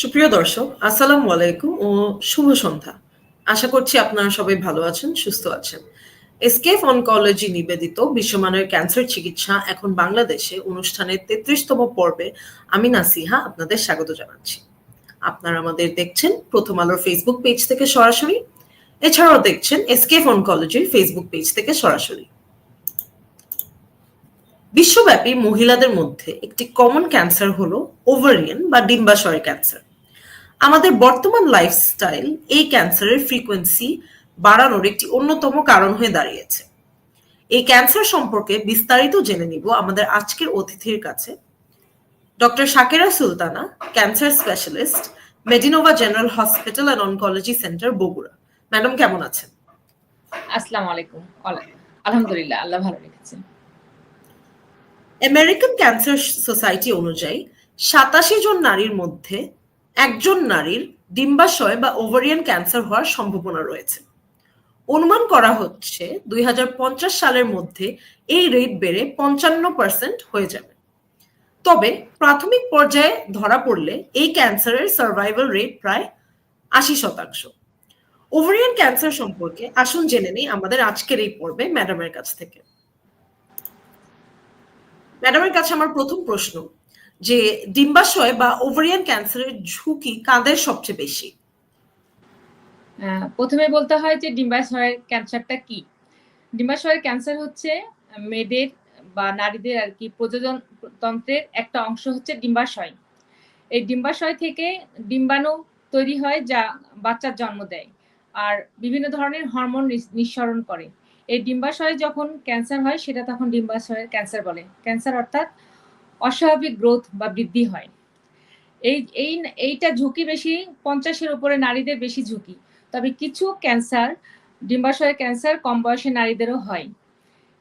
সুপ্রিয় দর্শক, আসসালামু আলাইকুম ও শুভ সন্ধ্যা। আশা করছি আপনারা সবাই ভালো আছেন, সুস্থ আছেন। এসকেফ অনকোলজি নিবেদিত বিশ্বমানের ক্যান্সার চিকিৎসা এখন বাংলাদেশে অনুষ্ঠানের তেত্রিশতম পর্বে আমি নাসিহা আপনাদের স্বাগত জানাচ্ছি। আপনারা আমাদের দেখছেন প্রথম আলোর ফেসবুক পেজ থেকে সরাসরি, এছাড়াও দেখছেন এসকেফ অনকোলজির ফেসবুক পেজ থেকে সরাসরি। বিশ্বব্যাপী মহিলাদের মধ্যে একটি কমন ক্যান্সার হলো ওভারিয়ান বা ডিম্বাশয় ক্যান্সার আমাদের বর্তমান লাইফস্টাইল এই ক্যান্সারের ফ্রিকোয়েন্সি বাড়ানোর একটি অন্যতম কারণ হয়ে দাঁড়িয়েছে। এই ক্যান্সার সম্পর্কে বিস্তারিত জেনে নিব আমাদের আজকের অতিথির কাছে। Doctor Shakera Sultana cancer specialist Medinova general hospital and oncology centre Bogura. Madam কেমন আছেন? আসসালামু আলাইকুম। আলহামদুলিল্লাহ আল্লাহ ভালো রেখেছেন আমেরিকান ক্যান্সার সোসাইটি অনুযায়ী সাতাশি জন নারীর মধ্যে একজন নারীর ডিম্বাশয় বা ওভারিয়ান ক্যান্সার হওয়ার সম্ভাবনা রয়েছে। অনুমান করা হচ্ছে দুই হাজার পঞ্চাশ সালের মধ্যে এই রেট বেড়ে পঞ্চান্ন পার্সেন্ট হয়ে যাবে। তবে প্রাথমিক পর্যায়ে ধরা পড়লে এই ক্যান্সারের সার্ভাইভাল রেট প্রায় আশি শতাংশ। ওভারিয়ান ক্যান্সার সম্পর্কে আসুন জেনে নিই আমাদের আজকের এই পর্বে ম্যাডামের কাছ থেকে। ম্যাডামের কাছে আমার প্রথম প্রশ্ন যে ডিম্বাশয় বা ওভারিয়ান ক্যান্সারের ঝুঁকি কাদের সবচেয়ে বেশি? প্রথমে বলতে হয় যে ডিম্বাশয়ের ক্যান্সারটা কি? ডিম্বাশয়ের ক্যান্সার হচ্ছে মেয়েদের বা নারীদের আর কি প্রযোজন তন্ত্রের একটা অংশ হচ্ছে ডিম্বাশয়। এই ডিম্বাশয় থেকে ডিম্বাণু তৈরি হয় যা বাচ্চার জন্ম দেয় আর বিভিন্ন ধরনের হরমোন নিঃসরণ করে। এই ডিম্বাশয়ে যখন ক্যান্সার হয়, সেটা তখন ডিম্বাশয়ের ক্যান্সার বলে। ক্যান্সার অর্থাৎ অস্বাভাবিক গ্রোথ বা বৃদ্ধি হয়। এই এই, এইটা ঝুঁকি বেশি, পঞ্চাশের উপরে নারীদের বেশি ঝুঁকি। তবে কিছু ক্যান্সার ডিম্বাশয়ের ক্যান্সার কম বয়সে নারীদেরও হয়।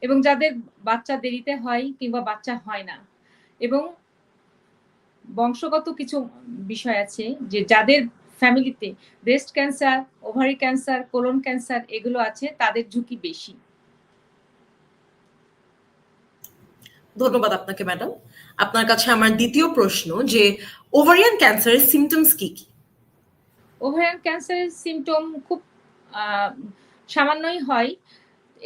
এবং যাদের বাচ্চা দেরিতে হয় কিংবা বাচ্চা হয় না। এবং বংশগত কিছু বিষয় আছে যে যাদের ফ্যামিলিতে breast cancer ovary cancer colon cancer এগুলো আছে, তাদের ঝুঁকি বেশি। ধন্যবাদ আপনাকে ম্যাডাম আপনার কাছে আমার দ্বিতীয় প্রশ্ন যে ওভারিয়ান ক্যান্সারের সিমটমস কি কি? ওভারিয়ান ক্যান্সারের সিমটম খুব সামান্যই হয়।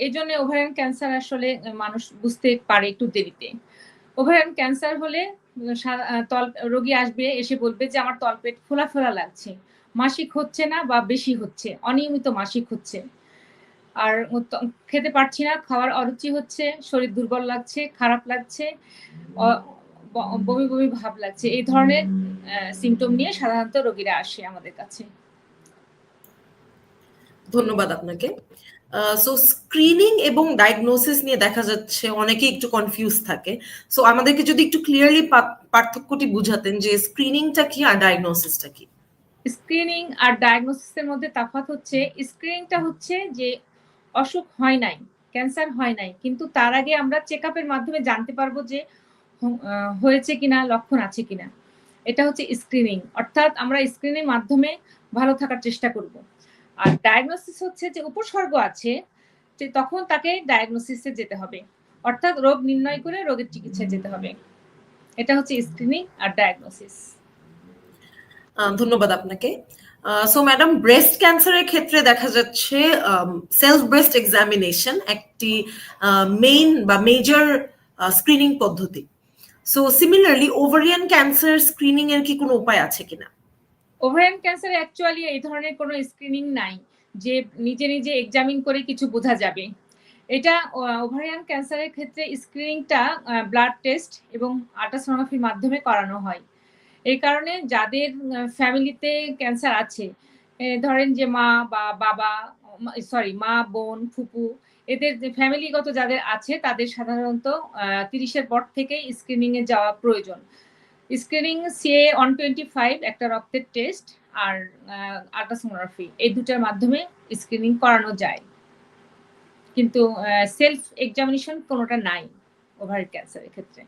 এই জন্য ওভারিয়ান ক্যান্সার আসলে মানুষ বুঝতে পারে একটু দেরিতে। ওভারিয়ান ক্যান্সার হলে তল, রোগী আসবে, এসে বলবে যে আমার তলপেট ফোলা ফোলা লাগছে। মাসিক হচ্ছে না বা বেশি হচ্ছে, অনিয়মিত মাসিক হচ্ছে। আর খেতে পারছি না, খাওয়ার অরুচি হচ্ছে, শরীর দুর্বল লাগছে, খারাপ লাগছে বমি বমি ভাব লাগছে। এই ধরনের সিমটম নিয়ে সাধারণত রোগীরা আসে আমাদের কাছে। ধন্যবাদ আপনাকে। সো স্ক্রিনিং এবং ডায়াগনোসিস নিয়ে দেখা যাচ্ছে অনেকে একটু কনফিউজ থাকে। সো আমাদেরকে যদি একটু ক্লিয়ারলি পার্থক্যটি বুঝাতেন যে স্ক্রিনিংটা কি আর ডায়াগনোসিসটা কি? স্ক্রিনিং আর ডায়াগনোসিসের মধ্যে তফাৎ হচ্ছে স্ক্রিনিংটা হচ্ছে যে অসুখ হয় নাই ক্যান্সার হয় নাই কিন্তু তার আগে আমরা চেক মাধ্যমে জানতে পারব যে আহ, হয়েছে কিনা লক্ষণ আছে কিনা। এটা হচ্ছে স্ক্রিনিং অর্থাৎ আমরা স্ক্রিনের মাধ্যমে ভালো থাকার চেষ্টা করব। আর ডায়াগনোসিস হচ্ছে যে উপসর্গ আছে যে তখন তাকে ডায়াগনোসিসে যেতে হবে। অর্থাৎ রোগ নির্ণয় করে রোগের চিকিৎসায় যেতে হবে। এটা হচ্ছে স্ক্রিনিং আর ডায়াগনোসিস ধন্যবাদ আপনাকে। সো ম্যাডাম ব্রেস্ট ক্যান্সারের ক্ষেত্রে দেখা যাচ্ছে সেলফ ব্রেস্ট এক্সামিনেশন একটি মেইন বা মেজর স্ক্রিনিং পদ্ধতি। So similarly ovarian cancer screening এর কি কোনো উপায় আছে কিনা? ওভারিয়ান ক্যান্সারে অ্যাকচুয়ালি এই ধরনের কোনো স্ক্রিনিং নাই, যে নিজে নিজে এক্সামিন করে কিছু বোঝা যাবে। এটা ওভারিয়ান ক্যান্সারের ক্ষেত্রে স্ক্রিনিংটা ব্লাড টেস্ট এবং আল্ট্রাসোনোগ্রাফির মাধ্যমে করানো হয়। এই কারণে যাদের ফ্যামিলিতে ক্যান্সার আছে ধরেন যে মা বা বাবা সরি মা, বোন, ফুপু এদের যে ফ্যামিলিগত যাদের আছে, তাদের সাধারণত তিরিশের পর থেকেই স্ক্রিনিং এ যাওয়া প্রয়োজন। Screening CA one twenty five একটা রক্তের টেস্ট আর আল্ট্রাসোনোগ্রাফি এই দুটার মাধ্যমে স্ক্রিনিং করানো যায়। কিন্তু সেলফ এক্সামিনেশন কোনোটা নাই ওভারি ক্যান্সারের ক্ষেত্রে।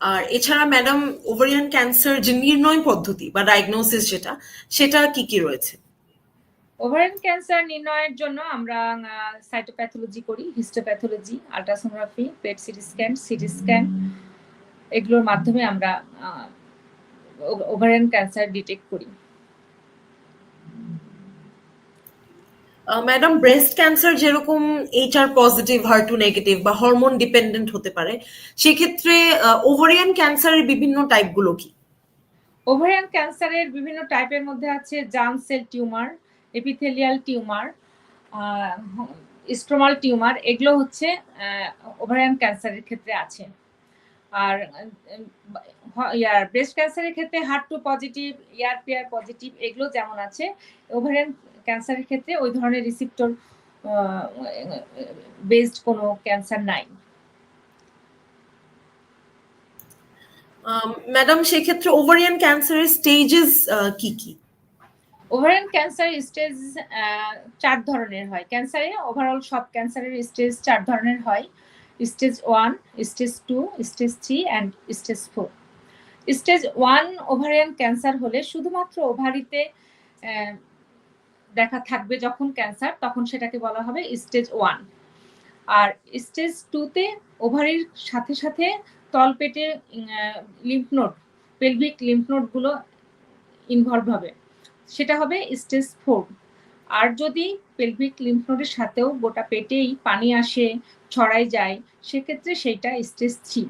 আর এছাড়া ম্যাডাম ওভারিয়ান ক্যান্সার যে নির্ণয় পদ্ধতি বা ডায়াগনোসিস যেটা, সেটা কি কি রয়েছে? ওভারিয়ান ক্যান্সার নির্ণয়ের জন্য আমরা সাইটোপ্যাথোলজি করি histopathology ultrasonography PET CT scan CT scan এগুলোর মাধ্যমে আমরা ওভারিয়ান ক্যান্সার ডিটেক্ট করি। ম্যাডাম ব্রেস্ট ক্যান্সার যেরকম HR positive HER two negative বা হরমোন ডিপেন্ডেন্ট হতে পারে সেক্ষেত্রে ওভারিয়ান ক্যান্সারের বিভিন্ন টাইপগুলো কি? ওভারিয়ান ক্যান্সারের বিভিন্ন টাইপের মধ্যে আছে germ cell tumour epithelial tumour stromal tumour এগুলো হচ্ছে ওভারিয়ান ক্যান্সারের ক্ষেত্রে আছে। আর ইয়ার ব্রেস্ট ক্যান্সারের ক্ষেত্রে হার্ট two positive ER PR positive এগুলো যেমন আছে ওভারিয়ান ক্যান্সারের ক্ষেত্রে ওই ধরনের রিসিপ্টর বেসড কোনো ক্যান্সার নাই। ম্যাডাম সেক্ষেত্রে ওভারিয়ান ক্যান্সারের স্টেজেস কি কি? ওভারিয়ান ক্যান্সার স্টেজ চার ধরনের হয়। ক্যান্সারে ওভারঅল সব ক্যান্সারের স্টেজ চার ধরনের হয়। Stage one stage two stage three and stage four stage one ovarian cancer হলে শুধুমাত্র ওভারিতে দেখা থাকবে যখন ক্যান্সার তখন সেটাকে বলা হবে স্টেজ ওয়ান আর স্টেজ টুতে ওভারির সাথে সাথে তলপেটে লিম্ফনোড পেলভিক লিম্ফনোডগুলো ইনভলভ হবে। সেটা হবে স্টেজ ফোর। আর যদি পেলভিক লিম্ফনোডের সাথেও গোটা পেটেই পানি আসে ছড়াই যায়, সেক্ষেত্রে সেইটা স্টেজ থ্রি।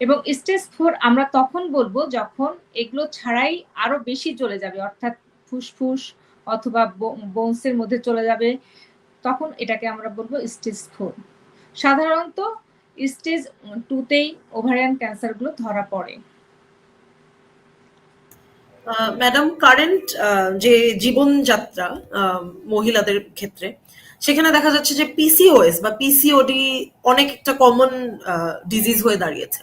এবং স্টেজ ফোর আমরা তখন বলব যখন এগুলো ছাড়াই আরও বেশি চলে যাবে, অর্থাৎ ফুসফুস অথবা বোনসের মধ্যে চলে যাবে, তখন এটাকে আমরা বলব স্টেজ ফোর। সাধারণত স্টেজ টুতেই ওভারিয়ান ক্যান্সারগুলো ধরা পড়ে। ম্যাডাম কারেন্ট যে জীবনযাত্রা মহিলাদের ক্ষেত্রে, সেখানে দেখা যাচ্ছে যে পিসিওএস বা পিসিওডি অনেক একটা কমন ডিজিজ হয়ে দাঁড়িয়েছে।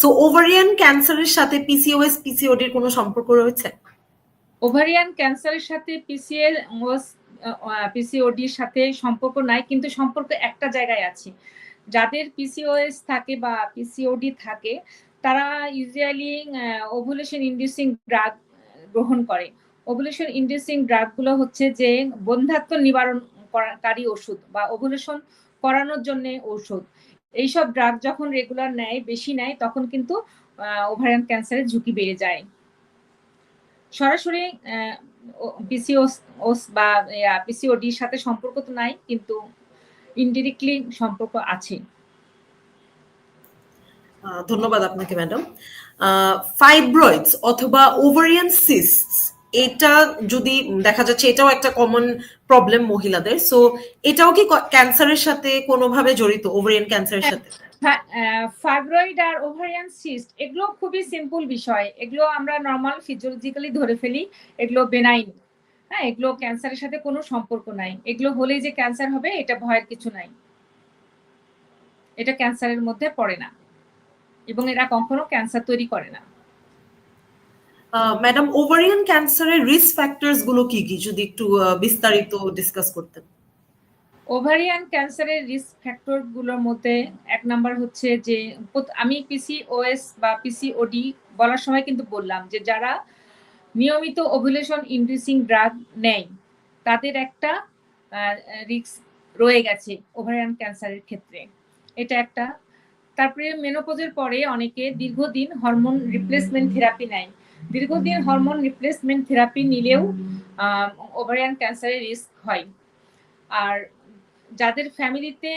সো ওভারিয়ান ক্যান্সারের সাথে পিসিওএস পিসিওডি পিসিওডির কোনো সম্পর্ক রয়েছে? ওভারিয়ান ক্যান্সারের সাথে পিসিএস পিসিওডির সাথে সম্পর্ক নাই, কিন্তু সম্পর্ক একটা জায়গায় আছে। যাদের পিসিওএস থাকে বা পিসিওডি থাকে, তারা ইউজুয়ালি ওভুলেশন ইন্ডিউসিং ড্রাগ গ্রহণ করে। ওভুলেশন ইন্ডিউসিং ড্রাগগুলো হচ্ছে যে বন্ধাত্ম নিবারণ কারী ওষুধ বা ওভুলেশন করানোর জন্য ঔষধ এইসব ড্রাগ যখন রেগুলার নেয়, বেশি নেয়, তখন কিন্তু ওভারিয়ান ক্যান্সারের ঝুঁকি বেড়ে যায়। সরাসরি পিসিওস বা পিসিওডির সাথে সম্পর্ক তো নাই, কিন্তু ইনডিরেক্টলি সম্পর্ক আছে। ধন্যবাদ আপনাকে ম্যাডাম ফাইব্রয়েডস অথবা ওভারিয়ান সিস্ট এটা যদি দেখা যাচ্ছে এটাও একটা কমন প্রবলেম মহিলাদের। সো এটাও কি ক্যান্সারের সাথে কোনোভাবে জড়িত ওভারিয়ান ক্যান্সারের সাথে? ফাইব্রয়েড আর ওভারিয়ান সিস্ট এগুলো খুবই সিম্পল বিষয়। এগুলো আমরা নর্মাল ফিজিওলজিক্যালি ধরে ফেলি এগুলো বেনাইন হ্যাঁ এগুলো ক্যান্সারের সাথে কোনো সম্পর্ক নাই। এগুলো হলেই যে ক্যান্সার হবে এটা ভয়ের কিছু নাই। এটা ক্যান্সারের মধ্যে পড়ে না। এবং এরা কখনো ক্যান্সার তৈরি করে না। ম্যাডাম ওভারিয়ান ক্যান্সারের রিস্ক ফ্যাক্টরসগুলো কি কি? যদি একটু বিস্তারিত ডিসকাস করতেন। ওভারিয়ান ক্যান্সারের রিস্ক ফ্যাক্টরগুলোর মধ্যে এক নাম্বার হচ্ছে যে আমি পিসিওএস বা পিসিওডি বলার সময় কিন্তু বললাম যে যারা নিয়মিত ওভুলেশন ইন্ডিউসিং ড্রাগ নেয় তাদের একটা রিস্ক রয়ে গেছে ওভারিয়ান ক্যান্সারের ক্ষেত্রে। এটা একটা তারপরে মেনোপোজের পরে অনেকে দীর্ঘদিন হরমোন রিপ্লেসমেন্ট থেরাপি নেয়। দীর্ঘদিন হরমোন রিপ্লেসমেন্ট থেরাপি নিলেও ওভারিয়ান ক্যান্সারের রিস্ক হয়। আর যাদের ফ্যামিলিতে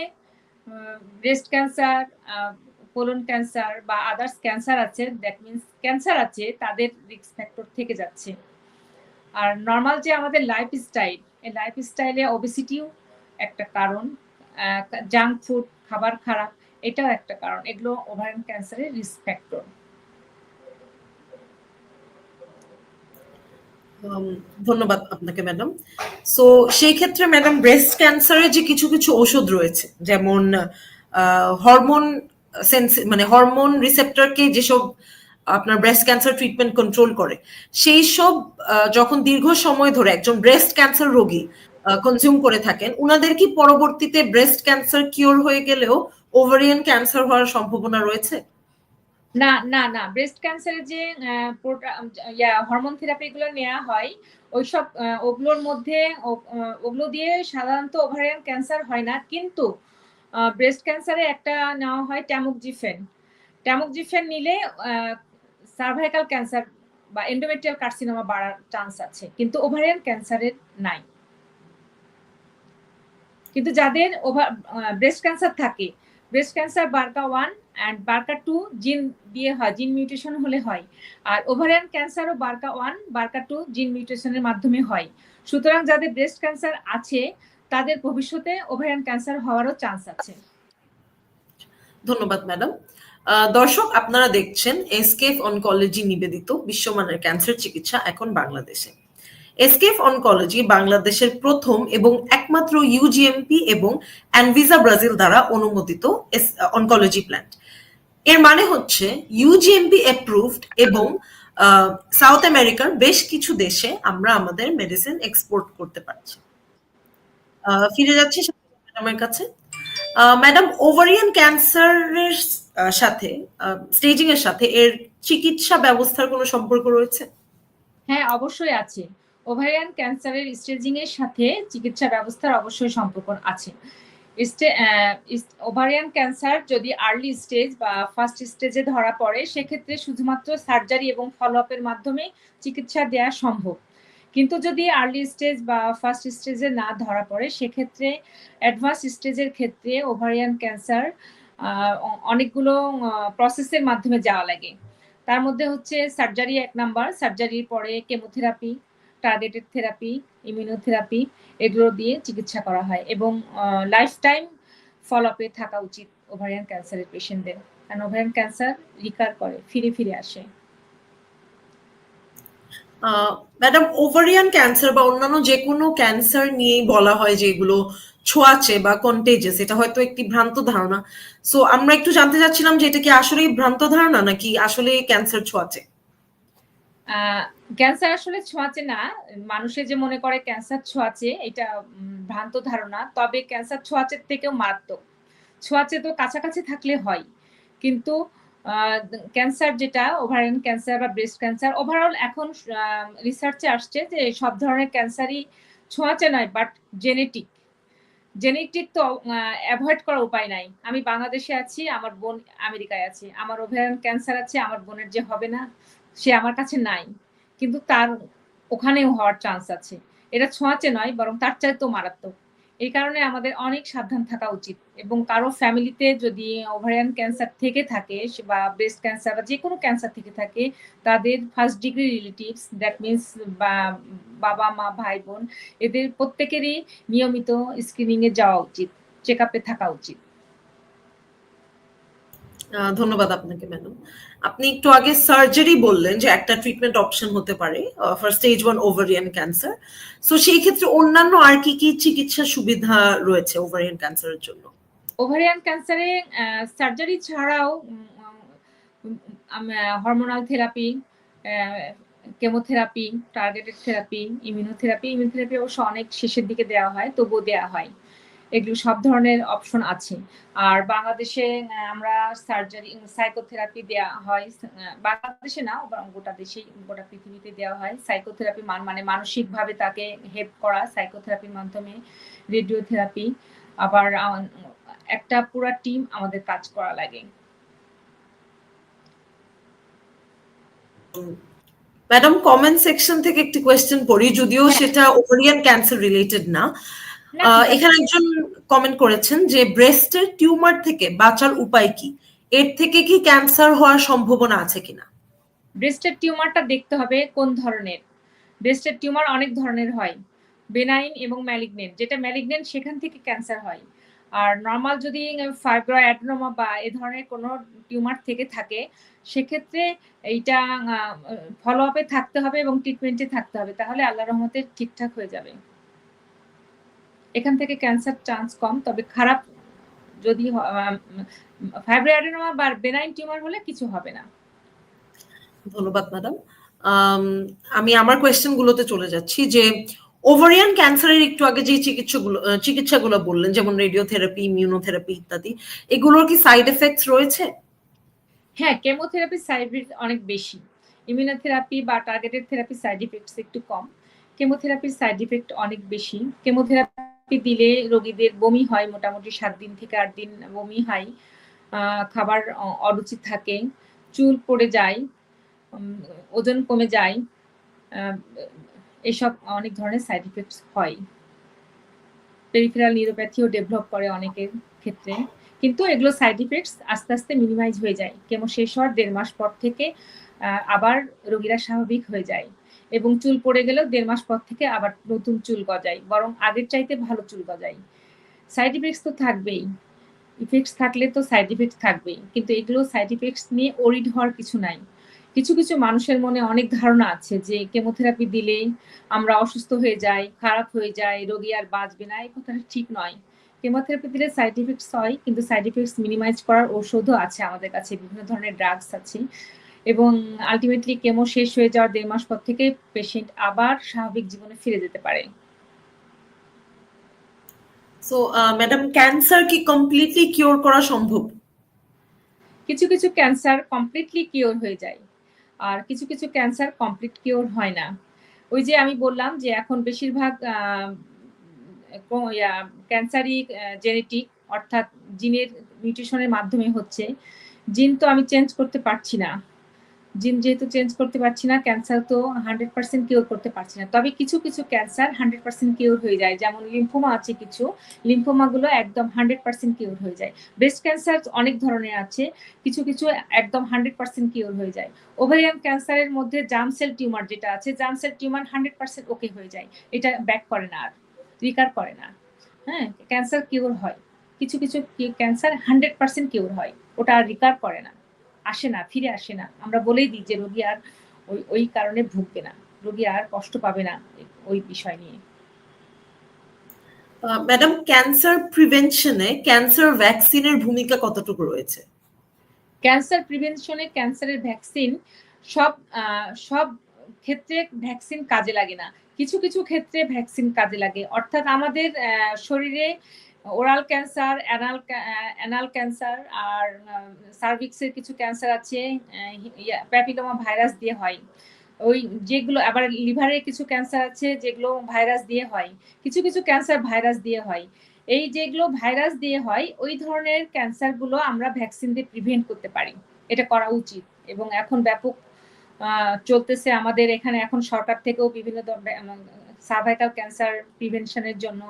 ব্রেস্ট ক্যান্সার কোলন ক্যান্সার বা আদার্স ক্যান্সার আছে দ্যাট মিনস ক্যান্সার আছে, তাদের রিস্ক ফ্যাক্টর থেকে যাচ্ছে। আর নর্মাল যে আমাদের লাইফ স্টাইল এই লাইফ স্টাইলে ওবেসিটিও একটা কারণ। জাঙ্ক ফুড খাবার খারাপ এটাও একটা কারণ, এগুলো ওভারিয়ান ক্যান্সারের রিস্ক ফ্যাক্টর ধন্যবাদ আপনাকে ম্যাডাম সো সেই ক্ষেত্রে ম্যাডাম ব্রেস্ট ক্যান্সারের যে কিছু কিছু ওষুধ রয়েছে, যেমন হরমোন সেন্স মানে হরমোন রিসেপ্টরকে যেসব আপনার ব্রেস্ট ক্যান্সার ট্রিটমেন্ট কন্ট্রোল করে, সেই সব যখন দীর্ঘ সময় ধরে একজন ব্রেস্ট ক্যান্সার রোগী কনজিউম করে থাকেন, উনাদের কি পরবর্তীতে ব্রেস্ট ক্যান্সার কিওর হয়ে গেলেও ওভারিয়ান ক্যান্সার হওয়ার সম্ভাবনা রয়েছে? না না না ব্রেস্ট ক্যান্সারের যে হরমোন থেরাপি গুলো নেওয়া হয়, ওইসব ওগুলোর মধ্যে ওগুলো দিয়ে সাধারণত ওভারিয়ান ক্যান্সার হয় না, কিন্তু ব্রেস্ট ক্যান্সারে একটা নেওয়া হয় ট্যামোকজিফেন ট্যামোকজিফেন নিলে সার্ভাইকাল ক্যান্সার বা এন্ডোমেট্রিয়াল কার্সিনোমা বাড়ার চান্স আছে, কিন্তু ওভারিয়ান ক্যান্সারের নাই। কিন্তু যাদের ওভার ব্রেস্ট ক্যান্সার থাকে breast cancer BRCA one and BRCA two gene দিয়ে হয় জিন মিউটেশন হলে হয়। আর ovarian ক্যান্সারও BRCA one BRCA two gene মিউটেশনের মাধ্যমে হয়। সুতরাং যাদের ব্রেস্ট ক্যান্সার আছে, তাদের ভবিষ্যতে ওভারিয়ান ক্যান্সার হওয়ারও চান্স আছে। ধন্যবাদ ম্যাডাম দর্শক, আপনারা দেখছেন এসকেফ অনকোলজি নিবেদিত বিশ্বমানের ক্যান্সার চিকিৎসা এখন বাংলাদেশে। এসকেফ অনকোলজি বাংলাদেশের প্রথম এবং একমাত্র ইউজিএমপি এবং অ্যানভিসা ব্রাজিল দ্বারা অনুমোদিত অনকোলজি প্ল্যান্ট। এর মানে হচ্ছে ইউজিএমপি অ্যাপ্রুভড এবং সাউথ আমেরিকার বেশ কিছু দেশে আমরা আমাদের মেডিসিন এক্সপোর্ট করতে পারছি। ফিরে যাচ্ছি ম্যাডামের কাছে। ম্যাডাম ওভারিয়ান ক্যান্সারের সাথে স্টেজিং এর সাথে এর চিকিৎসা ব্যবস্থার কোনো সম্পর্ক রয়েছে? হ্যাঁ অবশ্যই আছে। ওভারিয়ান ক্যান্সারের স্টেজিং এর সাথে চিকিৎসা ব্যবস্থার অবশ্যই সম্পর্ক আছে। ওভারিয়ান ক্যান্সার যদি আর্লি স্টেজ বা ফার্স্ট স্টেজে ধরা পড়ে, সেক্ষেত্রে শুধুমাত্র সার্জারি এবং ফলো আপের মাধ্যমে চিকিৎসা দেওয়া সম্ভব। কিন্তু যদি আর্লি স্টেজ বা ফার্স্ট স্টেজে না ধরা পড়ে, সেক্ষেত্রে অ্যাডভান্স স্টেজের ক্ষেত্রে ওভারিয়ান ক্যান্সার অনেকগুলো প্রসেসের মাধ্যমে যাওয়া লাগে। তার মধ্যে হচ্ছে সার্জারি এক নাম্বার সার্জারির পরে কেমোথেরাপি টার্গেটেড থেরাপি ইমিউনোথেরাপি এগুলো দিয়ে চিকিৎসা করা হয় এবং লাইফ টাইম ফলো আপে থাকা উচিত ওভারিয়ান ক্যান্সারের পেশেন্টদের কারণ ওভারিয়ান ক্যান্সার রিকার করে, ফিরে ফিরে আসে। ম্যাডাম ওভারিয়ান ক্যান্সার বা অন্যান্য যে কোনো ক্যান্সার নিয়েই বলা হয় যে এগুলো ছোঁয়াচে বা কন্টেজিয়াস এটা হয়তো একটি ভ্রান্ত ধারণা। সো আমরা একটু জানতে চাচ্ছিলাম যে এটা কি আসলে ভ্রান্ত ধারণা নাকি আসলে ক্যান্সার ছোঁয়াচে? ক্যান্সার আসলে ছোঁয়াচে না। মানুষে যে মনে করে ক্যান্সার ছোঁয়াচে, এটা ভ্রান্ত ধারণা। তবে ক্যান্সার ছোঁয়াচের থেকেও মারাত্মক। ছোঁয়াচে তো কাছাকাছি থাকলে হয়। কিন্তু ক্যান্সার যেটা ওভারিয়ান ক্যান্সার বা ব্রেস্ট ক্যান্সার ওভারঅল এখন রিসার্চে আসছে যে সব ধরনের ক্যান্সারই ছোঁয়াচে নয় বাট জেনেটিক জেনেটিক তো অ্যাভয়েড করার উপায় নাই। আমি বাংলাদেশে আছি, আমার বোন আমেরিকায় আছে। আমার ওভারিয়ান ক্যান্সার আছে, আমার বোনের যে হবে না সে আমার কাছে নাই। কিন্তু তার ওখানেও হওয়ার চান্স আছে। এটা ছোঁয়াচে নয়, বরং তার চাইতেও মারাত্মক। এই কারণে আমাদের অনেক সাবধান থাকা উচিত এবং কারও ফ্যামিলিতে যদি ওভারিয়ান ক্যান্সার থেকে থাকে বা ব্রেস্ট ক্যান্সার বা যে কোনো ক্যান্সার থেকে থাকে, তাদের first degree relatives that means বাবা, মা, ভাই, বোন, এদের প্রত্যেকেরই নিয়মিত স্ক্রিনিং এ যাওয়া উচিত চেক আপে থাকা উচিত। ধন্যবাদ আপনাকে ম্যাডাম আপনি একটু আগে সার্জারি বললেন যে একটা ট্রিটমেন্ট অপশন হতে পারে for stage one ovarian cancer so সেই ক্ষেত্রে অন্যান্য আর কি কি চিকিৎসা সুবিধা রয়েছে ওভারিয়ান ক্যান্সারের জন্য? ওভারিয়ান ক্যান্সারে সার্জারি ছাড়াও hormonal therapy chemotherapy targeted therapy immunotherapy immunotherapy অবশ্য অনেক শেষের দিকে দেওয়া হয়, তবুও দেওয়া হয়। এগুলো সব ধরনের অপশন আছে। আর বাংলাদেশে আমরা সার্জারি সাইকোথেরাপি দেওয়া হয়। বাংলাদেশে না গোটা দেশেই গোটা পৃথিবীতে দেওয়া হয়। সাইকোথেরাপি মান মানে মানসিকভাবে তাকে হেল্প করা সাইকোথেরাপির মাধ্যমে। রেডিওথেরাপি আবার একটা পুরা টিম আমাদের কাজ করা লাগে। ম্যাডাম কমেন্ট সেকশন থেকে একটি কোয়েশ্চেন পড়ি যদিও সেটা ওভারিয়ান ক্যান্সার রিলেটেড না। এখানে একজন কমেন্ট করেছেন যে ব্রেস্টের টিউমার থেকে বাঁচার উপায় কি? এর থেকে কি ক্যান্সার হওয়ার সম্ভাবনা আছে কিনা? ব্রেস্টের টিউমারটা দেখতে হবে কোন ধরনের? ব্রেস্টের টিউমার অনেক ধরনের হয়। বেনাইন এবং ম্যালিগনেন্ট যেটা ম্যালিগনেন্ট সেখান থেকে ক্যান্সার হয়। আর নর্মাল যদি ফাইব্রয় অ্যাডনোমা বা এ ধরনের কোনো টিউমার থেকে থাকে সেক্ষেত্রে এইটা ফলো আপে থাকতে হবে এবং ট্রিটমেন্টে থাকতে হবে। তাহলে আল্লাহ রহমতে ঠিকঠাক হয়ে যাবে। এখান থেকে ক্যান্সার চান্স কম তবে খারাপ যদি ফাইব্রোয়াডেনোমা বা বেনাইন টিউমার হলে কিছু হবে না। ধন্যবাদ ম্যাডাম আমি আমার কোয়েশ্চেন গুলোতে চলে যাচ্ছি যে ওভারিয়ান ক্যান্সারের একটু আগে যে চিকিৎসাগুলো চিকিৎসাগুলো বললেন যেমন রেডিওথেরাপি ইমিউনোথেরাপি ইত্যাদি এগুলোর কি সাইড এফেক্টস রয়েছে? হ্যাঁ কেমোথেরাপির সাইড এফেক্ট অনেক বেশি। ইমিউনোথেরাপি বা টার্গেটেড থেরাপি সাইড ইফেক্টস একটু কম। কেমোথেরাপির সাইড ইফেক্ট অনেক বেশি। কেমোথেরাপি দিলে রোগীদের বমি হয়, মোটামুটি সাত দিন থেকে আট দিন বমি হয়। খাবার অরুচি থাকে, চুল পড়ে যায় ওজন কমে যায় এসব অনেক ধরনের সাইড ইফেক্টস হয়। পেরিফেরাল নিউরোপ্যাথিও ডেভেলপ করে অনেকের ক্ষেত্রে। কিন্তু এগুলো সাইড ইফেক্টস আস্তে আস্তে মিনিমাইজ হয়ে যায়। কেমন শেষ হওয়ার দেড় মাস পর থেকে আবার রোগীরা স্বাভাবিক হয়ে যায়। এবং চুল পড়ে গেলেও দেড় মাস পর থেকে আবার নতুন চুল গজায় বরং আগের চাইতে ভালো চুল গজায় সাইড ইফেক্টস তো থাকবেই। ইফেক্টস থাকলে তো সাইড ইফেক্টস থাকবেই, কিন্তু এগুলো সাইড ইফেক্টস নিয়ে ওরিড হওয়ার কিছু নাই। কিছু কিছু মানুষের মনে অনেক ধারণা আছে যে কেমোথেরাপি দিলেই আমরা অসুস্থ হয়ে যাই, খারাপ হয়ে যায় রোগী আর বাঁচবে না, এই কথাটা ঠিক নয়। কেমোথেরাপি দিলে সাইড ইফেক্টস হয়, কিন্তু সাইড ইফেক্টস মিনিমাইজ করার ঔষধও আছে আমাদের কাছে, বিভিন্ন ধরনের ড্রাগস আছে। এবং আলটিমেটলি কেমো শেষ হয়ে যাওয়ার দেড় মাস পর থেকে পেশেন্ট আবার স্বাভাবিক জীবনে ফিরে যেতে পারে। সো ম্যাডাম ক্যান্সার কি কমপ্লিটলি কিওর করা সম্ভব? কিছু কিছু ক্যান্সার কমপ্লিটলি কিওর হয়ে যায় আর কিছু কিছু ক্যান্সার কমপ্লিট কিওর হয় না। ওই যে আমি বললাম যে এখন বেশিরভাগ ক্যান্সারই জেনেটিক অর্থাৎ জিনের মিউটেশনের মাধ্যমে হচ্ছে। জিন তো আমি চেঞ্জ করতে পারছি না। জিন যেহেতু চেঞ্জ করতে পারছি না, ক্যান্সার তো হান্ড্রেড পার্সেন্ট কিওর করতে পারছি না। তবে কিছু কিছু ক্যান্সার হান্ড্রেড পার্সেন্ট কিওর হয়ে যায়। যেমন লিম্ফোমা আছে কিছু লিম্ফোমাগুলো একদম হান্ড্রেড পার্সেন্ট কিওর হয়ে যায়। ব্রেস্ট ক্যান্সার অনেক ধরনের আছে, কিছু কিছু একদম হান্ড্রেড পার্সেন্ট কিওর হয়ে যায়। ওভারিয়ান ক্যান্সারের মধ্যে জাম সেল টিউমার যেটা আছে germ cell tumour hundred percent okay হয়ে যায়। এটা ব্যাক করে না আর রিকার করে না। হ্যাঁ ক্যান্সার কিওর হয়। কিছু কিছু ক্যান্সার হান্ড্রেড পার্সেন্ট কিওর হয়। ওটা আর রিকার করে না। আসে না ফিরে আসে না। আমরা বলেই দিই যে রোগী আর ওই ওই কারণে ভুগবে না। রোগী আর কষ্ট পাবে না ওই বিষয় নিয়ে। ম্যাডাম ক্যান্সার প্রিভেনশনে ক্যান্সার ভ্যাকসিনের ভূমিকা কতটুকু রয়েছে? ক্যান্সার প্রিভেনশনে ক্যান্সারের ভ্যাকসিন সব সব ক্ষেত্রে ভ্যাকসিন কাজে লাগে না। কিছু কিছু ক্ষেত্রে ভ্যাকসিন কাজে লাগে। অর্থাৎ আমাদের শরীরে oral cancer anal anal cancer আর সার্ভিক্সের কিছু ক্যান্সার আছে প্যাপিলোমা ভাইরাস দিয়ে হয়। ওই যেগুলো, আবার লিভারের কিছু ক্যান্সার আছে যেগুলো ভাইরাস দিয়ে হয়। কিছু কিছু ক্যান্সার ভাইরাস দিয়ে হয়। এই যেগুলো ভাইরাস দিয়ে হয়, ওই ধরনের ক্যান্সারগুলো আমরা ভ্যাকসিন দিয়ে প্রিভেন্ট করতে পারি। এটা করা উচিত। এবং এখন ব্যাপক চলতেছে আমাদের এখানে। এখন সরকার থেকেও বিভিন্ন সার্ভাইকাল ক্যান্সার প্রিভেনশনের জন্য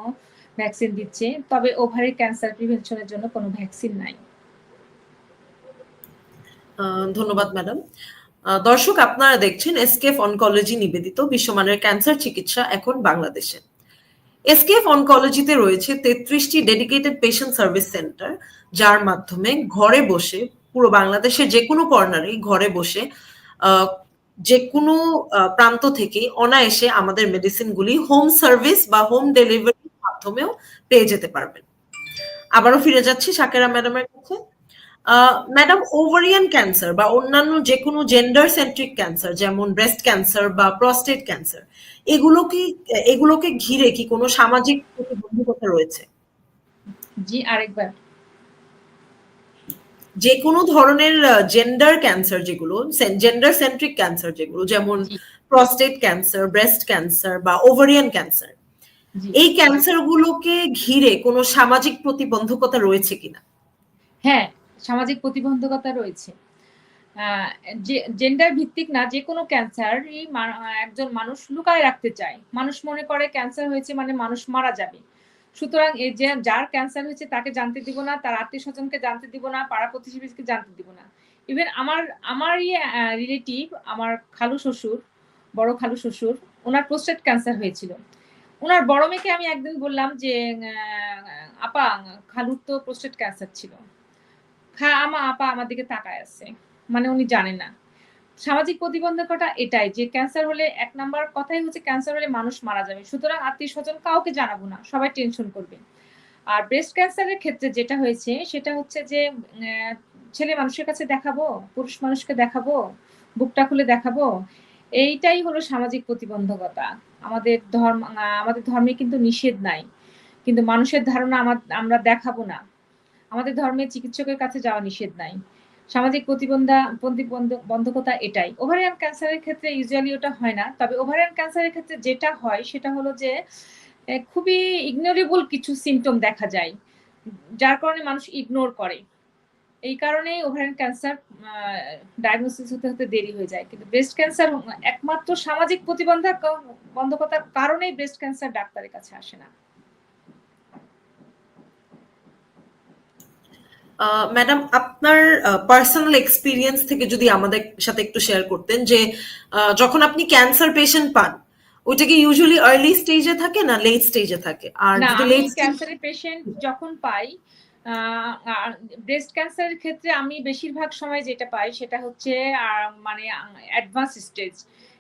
ভ্যাকসিন দিচ্ছে, তবে ওভারি ক্যান্সার প্রিভেনশনের জন্য কোনো ভ্যাকসিন নাই। ধন্যবাদ, ম্যাডাম। দর্শক, আপনারা দেখছেন এসকেএফ অনকোলজি নিবেদিত বিশ্বমানের ক্যান্সার চিকিৎসা এখন বাংলাদেশে। এসকেএফ অনকোলজিতে রয়েছে তেত্রিশটি ডেডিকেটেড পেশেন্ট সার্ভিস সেন্টার, যার মাধ্যমে ঘরে বসে পুরো বাংলাদেশের যে কোনো কর্নারে ঘরে বসে যে কোনো প্রান্ত থেকে অনায়াসে আমাদের মেডিসিনগুলি হোম সার্ভিস বা হোম ডেলিভারির মাধ্যমেও পেয়ে যেতে পারবেন। আবারও ফিরে যাচ্ছি সাকেরা ম্যাডামের কাছে। ম্যাডাম ওভারিয়ান ক্যান্সার বা অন্যান্য যে কোনো জেন্ডার সেন্ট্রিক ক্যান্সার যেমন ব্রেস্ট ক্যান্সার বা প্রস্টেট ক্যান্সার এগুলো কি এগুলোকে ঘিরে কি কোনো সামাজিক প্রতিবন্ধকতা রয়েছে? জি আরেকবার। যে কোনো ধরনের জেন্ডার ক্যান্সার যেগুলো জেন্ডার সেন্ট্রিক ক্যান্সার যেগুলো যেমন প্রস্টেট ক্যান্সার ব্রেস্ট ক্যান্সার বা ওভারিয়ান ক্যান্সার এই ক্যান্সার গুলোকে ঘিরে কোনো সামাজিক প্রতিবন্ধকতা রয়েছে কিনা? হ্যাঁ সামাজিক প্রতিবন্ধকতা রয়েছে। জেন্ডার ভিত্তিক না যে কোনো ক্যান্সারই একজন মানুষ লুকায় রাখতে চায়। মানুষ মনে করে ক্যান্সার হয়েছে মানে মানুষ মারা যাবে। সুতরাং এই যে যার ক্যান্সার হয়েছে তাকে জানতে দিব না তার আত্মীয় স্বজনকে জানতে দিব না পাড়া প্রতিবেশীকে জানতে দিব না। ইভেন আমার আমারই রিলেটিভ আমার খালু শ্বশুর বড় খালু শ্বশুর ওনার প্রোস্টেট ক্যান্সার হয়েছিল। ওনার বড় মেয়েকে আমি একদিন বললাম যে আপা, খালুর তো প্রোস্টেট ক্যান্সার ছিল। খা, আমা, আপা আমার দিকে তাকায় আছে। মানে উনি জানেন না। সামাজিক প্রতিবন্ধকতা এটাই যে ক্যান্সার হলে এক নাম্বার কথাই হচ্ছে ক্যান্সার হলে মানুষ মারা যাবে। সুতরাং আত্মীয় স্বজন কাউকে জানাব না, সবাই টেনশন করবে। আর ব্রেস্ট ক্যান্সারের ক্ষেত্রে যেটা হয়েছে, সেটা হচ্ছে যে ছেলে মানুষের কাছে দেখাবো, পুরুষ মানুষকে দেখাবো, বুকটা খুলে দেখাবো এইটাই হলো সামাজিক প্রতিবন্ধকতা। আমাদের ধর্ম আমাদের ধর্মে কিন্তু নিষেধ নাই। কিন্তু মানুষের ধারণা আমরা দেখাবো না। আমাদের ধর্মে চিকিৎসকের কাছে যাওয়া নিষেধ নাই। সামাজিক প্রতিবন্ধা, প্রতিবন্ধকতা এটাই। ওভারিয়ান ক্যান্সারের ক্ষেত্রে ইউজুয়ালি ওটা হয় না। তবে ওভারিয়ান ক্যান্সারের ক্ষেত্রে যেটা হয়, সেটা হলো যে খুবই ইগনোরেবল কিছু সিমটম দেখা যায়। যার কারণে মানুষ ইগনোর করে। এই কারণেই ওভারিয়ান ক্যান্সার ডায়াগনোসিস হতে হতে দেরি হয়ে যায়। কিন্তু ব্রেস্ট ক্যান্সার একমাত্র সামাজিক প্রতিবন্ধক বন্ধকতার কারণেই ব্রেস্ট ক্যান্সার ডাক্তারের কাছে আসে না। ম্যাডাম আপনার পার্সোনাল এক্সপিরিয়েন্স থেকে যদি আমাদের সাথে একটু শেয়ার করতেন যে যখন আপনি ক্যান্সার পেশেন্ট পান ওইটা কি ইউজুয়ালি আর্লি স্টেজে থাকে না লেট স্টেজে থাকে? আর যদি লেট ক্যান্সারের পেশেন্ট যখন পাই ব্রেস্ট ক্যান্সারের ক্ষেত্রে আমি বেশিরভাগ সময় যেটা পাই সেটা হচ্ছে মানে অ্যাডভান্স স্টেজ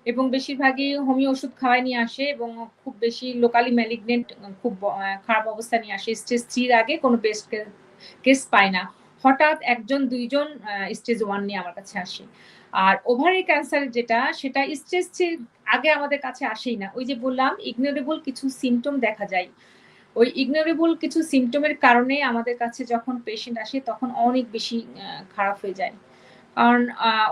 এবং বেশিরভাগই হোমিও ওষুধ খাওয়াই নিয়ে আসে এবং খুব বেশি লোকালি ম্যালিগনেন্ট খুব খারাপ অবস্থা নিয়ে আসে। স্টেজ থ্রির আগে কোনো ব্রেস্ট কেস পায় না। হঠাৎ একজন, দুইজন স্টেজ ওয়ান নিয়ে আমার কাছে আসে। আর ওভারি ক্যান্সার যেটা, সেটা স্টেজ থ্রির আগে আমাদের কাছে আসেই না। ওই যে বললাম ইগনোরেবল কিছু সিমটম দেখা যায়। ওই ইগনোরেবল কিছু সিমটমের কারণে আমাদের কাছে যখন পেশেন্ট আসে, তখন অনেক বেশি খারাপ হয়ে যায়। কারণ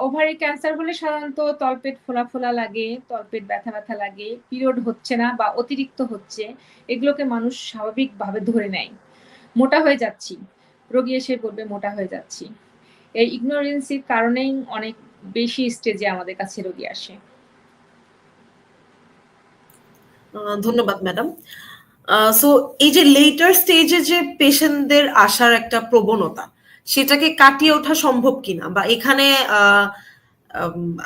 ওভারি ক্যান্সার হলে সাধারণত তলপেট ফোলা ফোলা লাগে, তলপেট ব্যথা ব্যথা লাগে পিরিয়ড হচ্ছে না বা অতিরিক্ত হচ্ছে, এগুলোকে মানুষ স্বাভাবিকভাবে ধরে নেয়। মোটা হয়ে যাচ্ছি, রোগী এসে বলবে মোটা হয়ে যাচ্ছি। এই ইগনোরেন্সির কারণেই অনেক বেশি স্টেজে আমাদের কাছে রোগী আসে। ধন্যবাদ ম্যাডাম সো এই যে লেটার স্টেজে যে পেশেন্টদের আসার একটা প্রবণতা, সেটাকে কাটিয়ে ওঠা সম্ভব কিনা? বা এখানে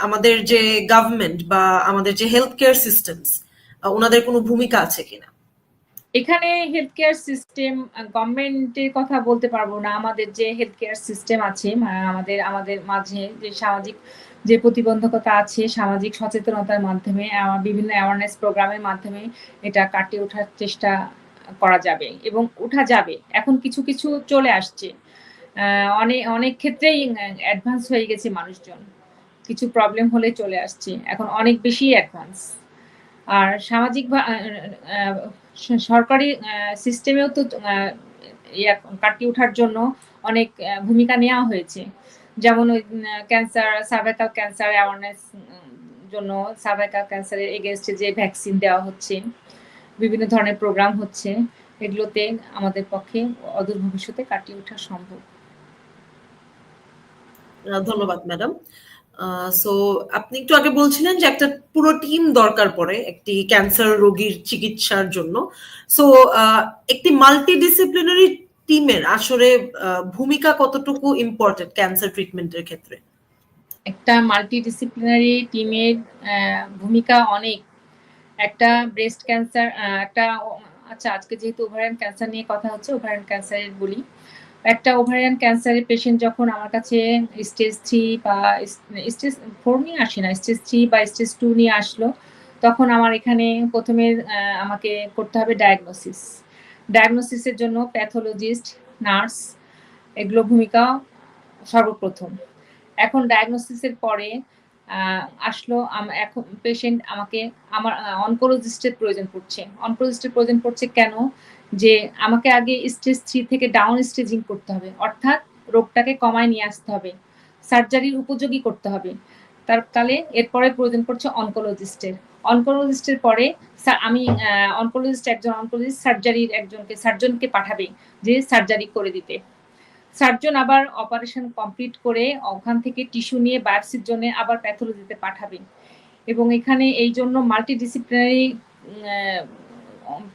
আমাদের যে গভর্নমেন্ট বা আমাদের যে হেলথ কেয়ার সিস্টেমস ওনাদের কোনো ভূমিকা আছে কিনা? এখানে হেলথ কেয়ার সিস্টেম গভর্নমেন্টের কথা বলতে পারব না। আমাদের যে হেলথ কেয়ার সিস্টেম আছে আমাদের আমাদের মাঝে যে সামাজিক যে প্রতিবন্ধকতা আছে, সামাজিক সচেতনতার মাধ্যমে বিভিন্ন অ্যাওয়ারনেস প্রোগ্রামের মাধ্যমে এটা কাটিয়ে ওঠার চেষ্টা করা যাবে এবং উঠা যাবে। এখন কিছু কিছু চলে আসছে। অনেক অনেক ক্ষেত্রেই অ্যাডভান্স হয়ে গেছে মানুষজন। কিছু প্রবলেম হলে চলে আসছে। এখন অনেক বেশি অ্যাডভান্স আর সামাজিক সরকারি সিস্টেমেও তো কাটিয়ে ওঠার জন্য অনেক ভূমিকা নেওয়া হয়েছে। যেমন ওই ক্যান্সার সার্ভাইকাল ক্যান্সার অ্যাওয়ারনেস জন্য সার্ভাইকাল ক্যান্সারের এগেনস্টে যে ভ্যাকসিন দেওয়া হচ্ছে, বিভিন্ন ধরনের প্রোগ্রাম হচ্ছে, এগুলোতে আমাদের পক্ষে অদূর ভবিষ্যতে কাটিয়ে ওঠা সম্ভব। ধন্যবাদ ম্যাডাম সো আপনি একটু আগে বলছিলেন যে একটা পুরো টিম দরকার পড়ে একটি ক্যান্সার রোগীর চিকিৎসার জন্য। সো একটি মাল্টি ডিসিপ্লিনারি টিমের আসলে ভূমিকা কতটুকু ইম্পর্টেন্ট ক্যান্সার ট্রিটমেন্টের ক্ষেত্রে? একটা মাল্টিডিসিপ্লিনারি টিমের ভূমিকা অনেক। একটা ব্রেস্ট ক্যান্সার একটা আচ্ছা আজকে যেহেতু ওভারিয়ান ক্যান্সার নিয়ে কথা হচ্ছে ওভারিয়ান ক্যান্সারের বলি। একটা ওভারিয়ান ক্যান্সারের পেশেন্ট যখন আমার কাছে স্টেজ থ্রি বা স্টেজ ফোর নিয়ে আসে না স্টেজ থ্রি বা স্টেজ টু নিয়ে আসলো, তখন আমার এখানে প্রথমে আমাকে করতে হবে ডায়াগনোসিস ডায়াগনোসিসের জন্য প্যাথোলজিস্ট নার্স এগুলো ভূমিকা সর্বপ্রথম। এখন ডায়াগনোসিসের পরে আসলো এখন পেশেন্ট আমাকে, আমার অনকোলজিস্টের প্রয়োজন পড়ছে। অনকোলজিস্টের প্রয়োজন পড়ছে কেন? যে আমাকে আগে স্টেজ থ্রি থেকে ডাউন স্টেজিং করতে হবে। অর্থাৎ রোগটাকে কমায় নিয়ে আসতে হবে। সার্জারির উপযোগী করতে হবে। তার তাহলে এরপরে প্রয়োজন পড়ছে অনকোলজিস্টের অনকোলজিস্টের পরে আমি অনকোলজিস্ট একজন অনকোলজিস্ট সার্জারির একজনকে সার্জনকে পাঠাবে যে সার্জারি করে দিতে। সার্জন আবার অপারেশন কমপ্লিট করে ওখান থেকে টিস্যু নিয়ে বায়োপসির জন্য আবার প্যাথোলজিতে পাঠাবে। এবং এখানে এই জন্য মাল্টিডিসিপ্লিনারি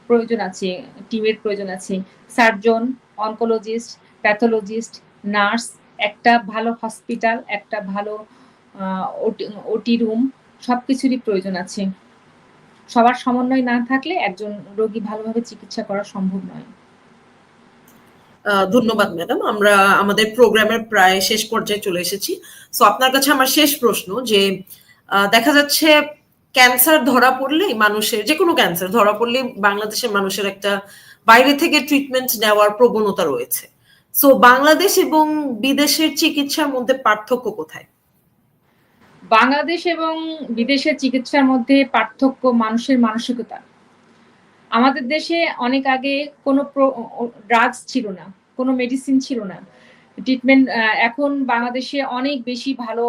প্রয়োজন আছে টিমের প্রয়োজন আছে। সার্জন অনকোলজিস্ট প্যাথোলজিস্ট নার্স একটা ভালো হসপিটাল একটা ভালো ওটি রুম সব কিছুরই প্রয়োজন আছে। সবার সমন্বয় না থাকলে একজন রোগী ভালোভাবে চিকিৎসা করা সম্ভব নয়। ধন্যবাদ ম্যাডাম। আমরা আমাদের প্রোগ্রামের প্রায় শেষ পর্যায়ে চলে এসেছি। সো আপনার কাছে আমার শেষ প্রশ্ন যে দেখা যাচ্ছে ক্যান্সার ধরা পড়লেই মানুষের, যে কোনো ক্যান্সার ধরা পড়লেই বাংলাদেশের মানুষের একটা বাইরে থেকে ট্রিটমেন্ট নেওয়ার প্রবণতা রয়েছে। সো বাংলাদেশ এবং বিদেশের চিকিৎসার মধ্যে পার্থক্য কোথায়? বাংলাদেশ এবং বিদেশের চিকিৎসার মধ্যে পার্থক্য মানুষের মানসিকতা। আমাদের দেশে অনেক আগে কোনো ড্রাগস ছিল না, কোনো মেডিসিন ছিল না। ট্রিটমেন্ট এখন বাংলাদেশে অনেক বেশি ভালো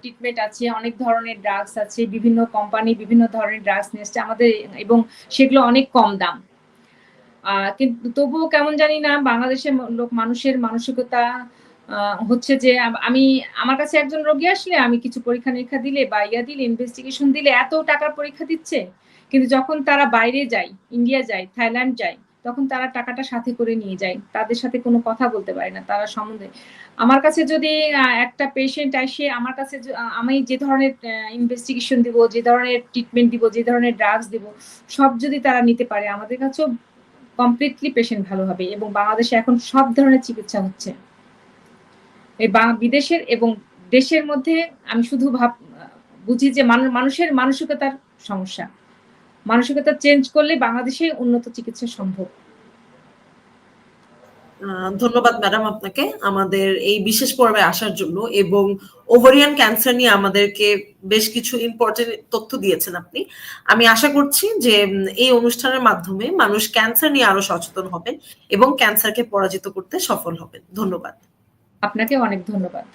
ট্রিটমেন্ট আছে, অনেক ধরনের ড্রাগস আছে, বিভিন্ন কোম্পানি বিভিন্ন ধরনের ড্রাগস নিয়ে এসছে আমাদের, এবং সেগুলো অনেক কম দাম। কিন্তু তবুও কেমন জানি না, বাংলাদেশের লোক, মানুষের মানসিকতা হচ্ছে যে আমি আমার কাছে একজন রোগী আসলে আমি কিছু পরীক্ষা নিরীক্ষা দিলে বা ইয়া দিলে ইনভেস্টিগেশন দিলে এত টাকার পরীক্ষা দিচ্ছে। কিন্তু যখন তারা বাইরে যায় ইন্ডিয়া যায় থাইল্যান্ড যায় তখন তারা টাকাটা সাথে করে নিয়ে যায়। তাদের সাথে কোনো কথা বলতে পারে না তারা সম্বন্ধে। আমার কাছে যদি একটা পেশেন্ট আসে, আমার কাছে আমি যে ধরনের ইনভেস্টিগেশন দিব, যে ধরনের ট্রিটমেন্ট দিব, যে ধরনের ড্রাগস দিব, সব যদি তারা নিতে পারে, আমাদের কাছেও কমপ্লিটলি পেশেন্ট ভালো হবে এবং বাংলাদেশে এখন সব ধরনের চিকিৎসা হচ্ছে। এই বিদেশের এবং দেশের মধ্যে আমি শুধু ভাব বুঝি যে মানু- মানুষের মানসিকতার সমস্যা। মানসিকতা চেঞ্জ করলে বাংলাদেশে উন্নত চিকিৎসা সম্ভব। ধন্যবাদ ম্যাডাম আপনাকে। আমাদের এই বিশেষ পর্বে আসার জন্য এবং ওভারিয়ান ক্যান্সার নিয়ে আমাদেরকে বেশ কিছু ইম্পর্টেন্ট তথ্য দিয়েছেন আপনি। আমি আশা করছি যে এই অনুষ্ঠানের মাধ্যমে মানুষ ক্যান্সার নিয়ে আরও সচেতন হবেন এবং ক্যান্সারকে পরাজিত করতে সফল হবেন ধন্যবাদ। আপনাকে অনেক ধন্যবাদ।